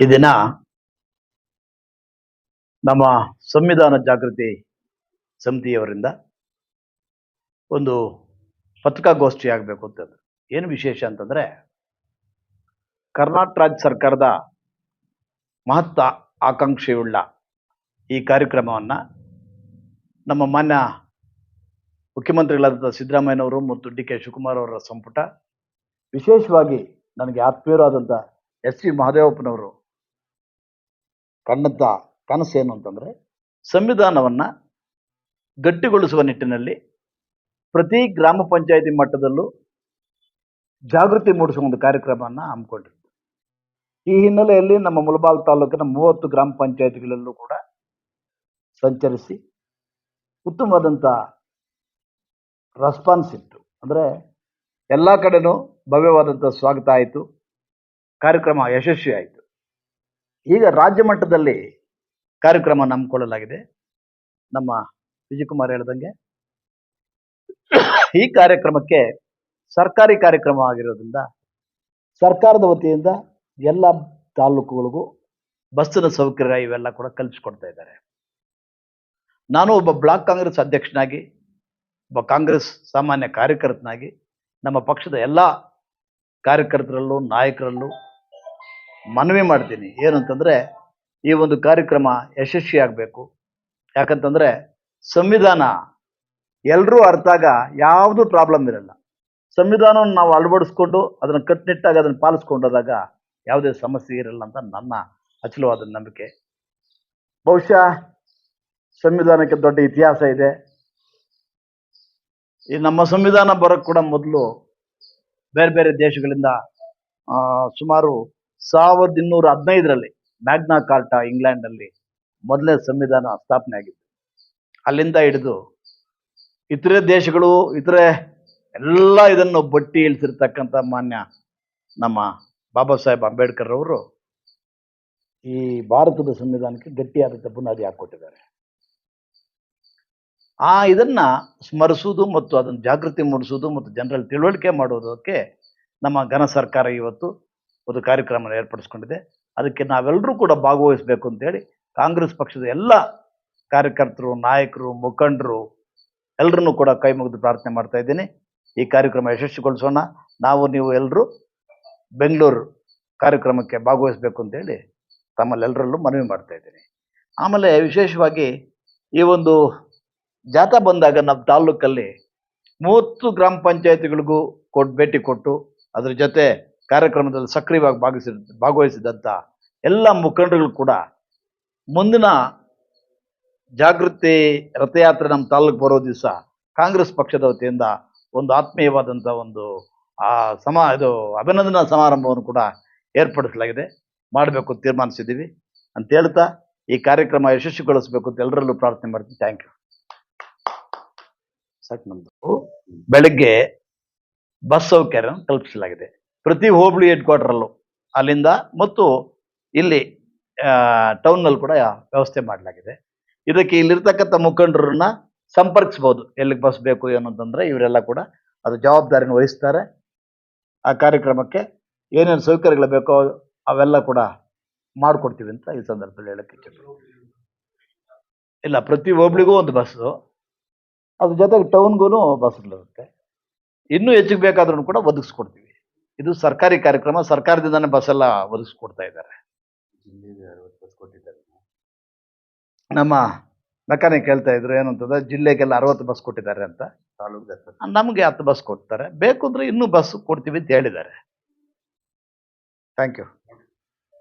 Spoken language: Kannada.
ಈ ದಿನ ನಮ್ಮ ಸಂವಿಧಾನ ಜಾಗೃತಿ ಸಮಿತಿಯವರಿಂದ ಒಂದು ಪತ್ರಿಕಾಗೋಷ್ಠಿ ಆಗಬೇಕು ಅಂತ ಏನು ವಿಶೇಷ ಅಂತಂದ್ರೆ ಕರ್ನಾಟಕ ರಾಜ್ಯ ಸರ್ಕಾರದ ಮಹತ್ವ ಆಕಾಂಕ್ಷೆಯುಳ್ಳ ಈ ಕಾರ್ಯಕ್ರಮವನ್ನ ನಮ್ಮ ಮಾನ್ಯ ಮುಖ್ಯಮಂತ್ರಿಗಳಾದ ಸಿದ್ದರಾಮಯ್ಯನವರು ಮತ್ತು ಡಿ ಕೆ ಶಿವಕುಮಾರ್ ಅವರ ಸಂಪುಟ, ವಿಶೇಷವಾಗಿ ನನಗೆ ಆತ್ಮೀಯರಾದಂಥ ಎಸ್ ವಿ ಮಹದೇವಪ್ಪನವರು ಕಂಡಂತ ಕನಸೇನು ಅಂತಂದ್ರೆ ಸಂವಿಧಾನವನ್ನ ಗಟ್ಟಿಗೊಳಿಸುವ ನಿಟ್ಟಿನಲ್ಲಿ ಪ್ರತಿ ಗ್ರಾಮ ಪಂಚಾಯಿತಿ ಮಟ್ಟದಲ್ಲೂ ಜಾಗೃತಿ ಮೂಡಿಸುವ ಒಂದು ಕಾರ್ಯಕ್ರಮವನ್ನು ಹಮ್ಮಿಕೊಂಡಿರ್ತೀವಿ ಈ ಹಿನ್ನೆಲೆಯಲ್ಲಿ ನಮ್ಮ ಮುಲಬಾಲ್ ತಾಲೂಕಿನ ಮೂವತ್ತು ಗ್ರಾಮ ಪಂಚಾಯತಿಗಳಲ್ಲೂ ಕೂಡ ಸಂಚರಿಸಿ ಉತ್ತಮವಾದಂಥ ರೆಸ್ಪಾನ್ಸ್ ಇತ್ತು. ಅಂದರೆ ಎಲ್ಲ ಕಡೆನೂ ಭವ್ಯವಾದಂಥ ಸ್ವಾಗತ ಆಯಿತು. ಕಾರ್ಯಕ್ರಮ ಯಶಸ್ವಿ ಆಯಿತು. ಈಗ ರಾಜ್ಯ ಮಟ್ಟದಲ್ಲಿ ಕಾರ್ಯಕ್ರಮ ನಮ್ಕೊಳ್ಳಲಾಗಿದೆ ನಮ್ಮ ವಿಜಯಕುಮಾರ್ ಹೇಳ್ದಂಗೆ ಈ ಕಾರ್ಯಕ್ರಮಕ್ಕೆ ಸರ್ಕಾರಿ ಕಾರ್ಯಕ್ರಮ ಆಗಿರೋದ್ರಿಂದ ಸರ್ಕಾರದ ವತಿಯಿಂದ ಎಲ್ಲ ತಾಲೂಕುಗಳಿಗೂ ಬಸ್ಸಿನ ಸೌಕರ್ಯ ಇವೆಲ್ಲ ಕೂಡ ಕಲ್ಪಿಸ್ಕೊಡ್ತಾ ಇದ್ದಾರೆ. ನಾನು ಒಬ್ಬ ಬ್ಲಾಕ್ ಕಾಂಗ್ರೆಸ್ ಅಧ್ಯಕ್ಷನಾಗಿ, ಒಬ್ಬ ಕಾಂಗ್ರೆಸ್ ಸಾಮಾನ್ಯ ಕಾರ್ಯಕರ್ತನಾಗಿ ನಮ್ಮ ಪಕ್ಷದ ಎಲ್ಲ ಕಾರ್ಯಕರ್ತರಲ್ಲೂ ನಾಯಕರಲ್ಲೂ ಮನವಿ ಮಾಡ್ತೀನಿ. ಏನಂತಂದ್ರೆ ಈ ಒಂದು ಕಾರ್ಯಕ್ರಮ ಯಶಸ್ವಿ ಆಗಬೇಕು. ಯಾಕಂತಂದ್ರೆ ಸಂವಿಧಾನ ಎಲ್ಲರೂ ಅರ್ಥಾಗ ಯಾವುದು ಪ್ರಾಬ್ಲಮ್ ಇರಲ್ಲ. ಸಂವಿಧಾನವನ್ನು ನಾವು ಅಳವಡಿಸ್ಕೊಂಡು ಅದನ್ನು ಕಟ್ಟುನಿಟ್ಟಾಗಿ ಅದನ್ನು ಪಾಲಿಸ್ಕೊಂಡೋದಾಗ ಯಾವುದೇ ಸಮಸ್ಯೆ ಇರಲ್ಲ ಅಂತ ನನ್ನ ಅಚಲವಾದ ನಂಬಿಕೆ. ಬಹುಶಃ ಸಂವಿಧಾನಕ್ಕೆ ದೊಡ್ಡ ಇತಿಹಾಸ ಇದೆ. ಈ ನಮ್ಮ ಸಂವಿಧಾನ ಬರೋಕ್ಕೆ ಕೂಡ ಮೊದಲು ಬೇರೆ ಬೇರೆ ದೇಶಗಳಿಂದ ಸುಮಾರು ಸಾವಿರದ ಇನ್ನೂರ ಹದಿನೈದರಲ್ಲಿ ಮ್ಯಾಗ್ನಾ ಕಾರ್ಟಾ ಇಂಗ್ಲೆಂಡಲ್ಲಿ ಮೊದಲೇ ಸಂವಿಧಾನ ಸ್ಥಾಪನೆ ಆಗಿತ್ತು. ಅಲ್ಲಿಂದ ಹಿಡಿದು ಇತರೆ ದೇಶಗಳು, ಇತರೆ ಎಲ್ಲ ಇದನ್ನು ಬಟ್ಟಿ ಇಳಿಸಿರ್ತಕ್ಕಂಥ ಮಾನ್ಯ ನಮ್ಮ ಬಾಬಾ ಸಾಹೇಬ್ ಅಂಬೇಡ್ಕರ್ ಅವರು ಈ ಭಾರತದ ಸಂವಿಧಾನಕ್ಕೆ ಗಟ್ಟಿಯಾದಂಥ ಬುನಾದಿ ಹಾಕೊಟ್ಟಿದ್ದಾರೆ ಆ ಇದನ್ನ ಸ್ಮರಿಸುವುದು ಮತ್ತು ಅದನ್ನು ಜಾಗೃತಿ ಮೂಡಿಸುವುದು ಮತ್ತು ಜನರಲ್ಲಿ ತಿಳುವಳಿಕೆ ಮಾಡುವುದಕ್ಕೆ ನಮ್ಮ ಘನ ಸರ್ಕಾರ ಇವತ್ತು ಒಂದು ಕಾರ್ಯಕ್ರಮ ಏರ್ಪಡಿಸ್ಕೊಂಡಿದೆ. ಅದಕ್ಕೆ ನಾವೆಲ್ಲರೂ ಕೂಡ ಭಾಗವಹಿಸಬೇಕು ಅಂತೇಳಿ ಕಾಂಗ್ರೆಸ್ ಪಕ್ಷದ ಎಲ್ಲ ಕಾರ್ಯಕರ್ತರು, ನಾಯಕರು, ಮುಖಂಡರು ಎಲ್ಲರನ್ನೂ ಕೂಡ ಕೈ ಮುಗಿದು ಪ್ರಾರ್ಥನೆ ಮಾಡ್ತಾ ಇದ್ದೀನಿ. ಈ ಕಾರ್ಯಕ್ರಮ ಯಶಸ್ವಿಗೊಳಿಸೋಣ. ನಾವು ನೀವು ಎಲ್ಲರೂ ಬೆಂಗಳೂರು ಕಾರ್ಯಕ್ರಮಕ್ಕೆ ಭಾಗವಹಿಸಬೇಕು ಅಂತೇಳಿ ತಮ್ಮಲ್ಲೆಲ್ಲರಲ್ಲೂ ಮನವಿ ಮಾಡ್ತಾ ಇದ್ದೀನಿ. ಆಮೇಲೆ ವಿಶೇಷವಾಗಿ ಈ ಒಂದು ಜಾಥಾ ಬಂದಾಗ ನಮ್ಮ ತಾಲೂಕಲ್ಲಿ ಮೂವತ್ತು ಗ್ರಾಮ ಪಂಚಾಯತಿಗಳಿಗೂ ಕೊಟ್ಟು ಭೇಟಿ ಕೊಟ್ಟು ಅದ್ರ ಜೊತೆ ಕಾರ್ಯಕ್ರಮದಲ್ಲಿ ಸಕ್ರಿಯವಾಗಿ ಭಾಗಿಸಿ ಭಾಗವಹಿಸಿದಂಥ ಎಲ್ಲ ಮುಖಂಡರುಗಳು ಕೂಡ ಮುಂದಿನ ಜಾಗೃತಿ ರಥಯಾತ್ರೆ ನಮ್ಮ ತಾಲೂಕು ಬರೋ ದಿವಸ ಕಾಂಗ್ರೆಸ್ ಪಕ್ಷದ ವತಿಯಿಂದ ಒಂದು ಆತ್ಮೀಯವಾದಂಥ ಒಂದು ಆ ಸಮ ಇದು ಅಭಿನಂದನಾ ಸಮಾರಂಭವನ್ನು ಕೂಡ ಏರ್ಪಡಿಸಲಾಗಿದೆ. ಮಾಡಬೇಕು ಅಂತ ತೀರ್ಮಾನಿಸಿದ್ದೀವಿ. ಅಂತ ಹೇಳ್ತಾ ಈ ಕಾರ್ಯಕ್ರಮ ಯಶಸ್ವಿಗೊಳಿಸಬೇಕು ಅಂತ ಎಲ್ಲರಲ್ಲೂ ಪ್ರಾರ್ಥನೆ ಮಾಡ್ತೀನಿ. ಥ್ಯಾಂಕ್ ಯು ಸಾಕು ನಮ್ದು. ಬೆಳಗ್ಗೆ ಬಸ್ ಸೌಕರ್ಯ ಕಲ್ಪಿಸಲಾಗಿದೆ. ಪ್ರತಿ ಹೋಬಳಿ ಹೆಡ್ ಕ್ವಾರ್ಟರಲ್ಲೂ ಅಲ್ಲಿಂದ ಮತ್ತು ಇಲ್ಲಿ ಟೌನ್ನಲ್ಲಿ ಕೂಡ ವ್ಯವಸ್ಥೆ ಮಾಡಲಾಗಿದೆ. ಇದಕ್ಕೆ ಇಲ್ಲಿರ್ತಕ್ಕಂಥ ಮುಖಂಡರನ್ನ ಸಂಪರ್ಕಿಸ್ಬೋದು. ಎಲ್ಲಿಗೆ ಬಸ್ ಬೇಕು ಏನು ಇವರೆಲ್ಲ ಕೂಡ ಅದು ಜವಾಬ್ದಾರಿನ ವಹಿಸ್ತಾರೆ. ಆ ಕಾರ್ಯಕ್ರಮಕ್ಕೆ ಏನೇನು ಸೌಕರ್ಯಗಳು ಬೇಕೋ ಅವೆಲ್ಲ ಕೂಡ ಮಾಡಿಕೊಡ್ತೀವಿ ಅಂತ ಈ ಸಂದರ್ಭದಲ್ಲಿ ಹೇಳಕ್ಕೆ ಇಚ್ಛೆ ಇಲ್ಲ, ಪ್ರತಿ ಹೋಬ್ಳಿಗೂ ಒಂದು ಬಸ್ಸು. ಅದ್ರ ಜೊತೆಗೆ ಟೌನ್ಗೂ ಬಸ್ಗಳಿರುತ್ತೆ. ಇನ್ನೂ ಹೆಚ್ಚಿಗೆ ಬೇಕಾದ್ರೂ ಕೂಡ ಒದಗಿಸ್ಕೊಡ್ತೀವಿ. ಇದು ಸರ್ಕಾರಿ ಕಾರ್ಯಕ್ರಮ ಸರ್ಕಾರದಿಂದಾನೇ ಬಸ್ ಎಲ್ಲ ಒದಗಿಸ್ಕೊಡ್ತಾ ಇದ್ದಾರೆ. ನಮ್ಮ ಮೆಕ್ಯಾನಿಕ್ ಹೇಳ್ತಾ ಇದ್ರು ಏನಂತದ ಅಂತಂದ್ರೆ ಜಿಲ್ಲೆಗೆಲ್ಲ ಅರವತ್ತು ಬಸ್ ಕೊಟ್ಟಿದ್ದಾರೆ ಅಂತ. ನಮಗೆ ಹತ್ತು ಬಸ್ ಕೊಡ್ತಾರೆ. ಬೇಕು ಅಂದ್ರೆ ಇನ್ನೂ ಬಸ್ ಕೊಡ್ತೀವಿ ಅಂತ ಹೇಳಿದ್ದಾರೆ. Thank you